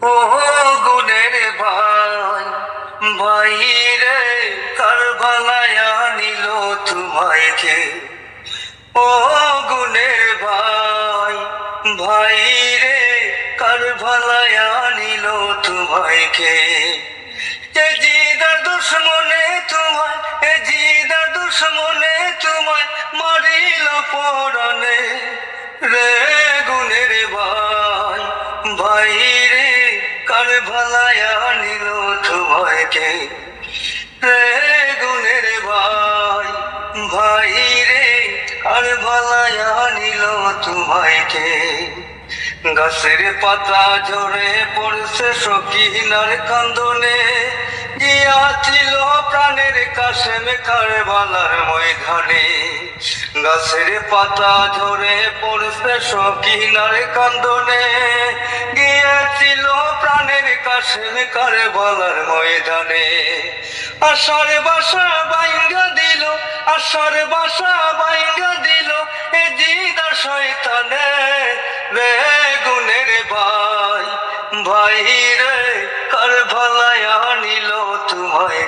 ও গুণের ভাই ভাই রে কারবালায়া নিল তোমায় কে ও গুণের ভাই ভাই রে কারবালায়া নিল তোমায় কে এ জিদার দুশ্মনে তোমায়, এ জিদার দুশ্মনে তোমায় মারিল পরানে রে গুণের ভাই ভাই কার ভালায়া নিল তো কে রে গুণের ভাই ভাই রে, আর ভালায়া নিল তোমায় কে গাছের পাতা ঝরে পড়ছে সকিনার কান্দনে। গিয়াছিল প্রাণের কাশেম কারবালার ময়দানে। গাছের পাতা ঝরে পড়ছে সকিনার কান্দনে। গিয়েছিল প্রাণের কাশেম কারবালার ময়দানে। আশার বাসা বাইঙ্গা দিল আশার বাসা বাইঙ্গা দিল, এ জিদা শয়তানে। রে ভাই ভাই রে কার ভালায়া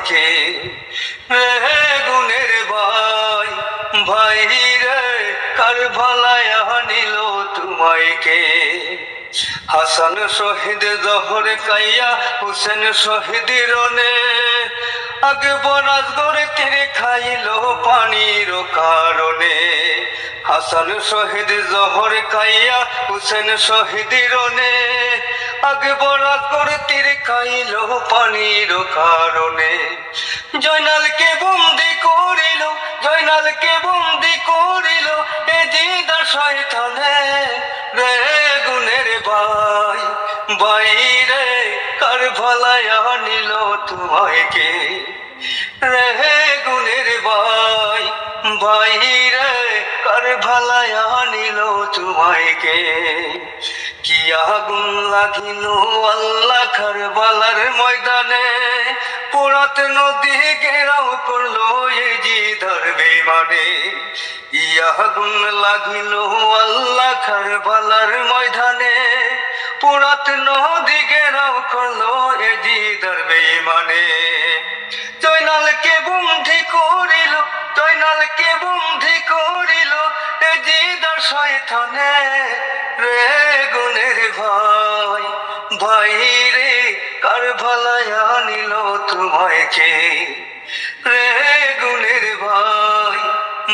তোমায় গুণের ভাই ভাই রে কার ভালায়া নিল তোমায় কে হাসান শহীদ জহর কাইয়া, হুসেন শহীদ রনে। আগে বরাজ করে তীরে খাইল পানির কারণে। হাসান শহীদ জহর কাইয়া, হুসেন শহীদ রনে। আগে বরাজ খাইল পানির কারণে। জয়নালকে বন্দি করিল, জয়নালকে বন্দি করিল এ দিদা শয়তানে। রে গুণের ভাই ভাই রে কার ভালায়া নিল তোমায় কে রে গুণের ভাই ভাই রে কার ভালায়া নিল তোমায় কে কি আগুন লাগিল আল্লাহ কারবালার ময়দানে। পোড়াত নদী ঘেরাও করল এই জি ধরবে মানে ইয়াগুন লাগিল আল্লাহ কারবালার ময়দানে। পোড়াত নদী ঘেরাও করল এ জি ধরবে মানে জয়নালকে বন্ধি করিল জয়নালকে বন্ধি করিল, এ জিদার শয়তানে। রে ভাই ভাই রে কার ভালায় নিল তোমায় রে গুণের ভাই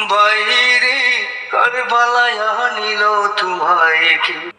ভাই রে কার ভালায় নিল তোমায় কে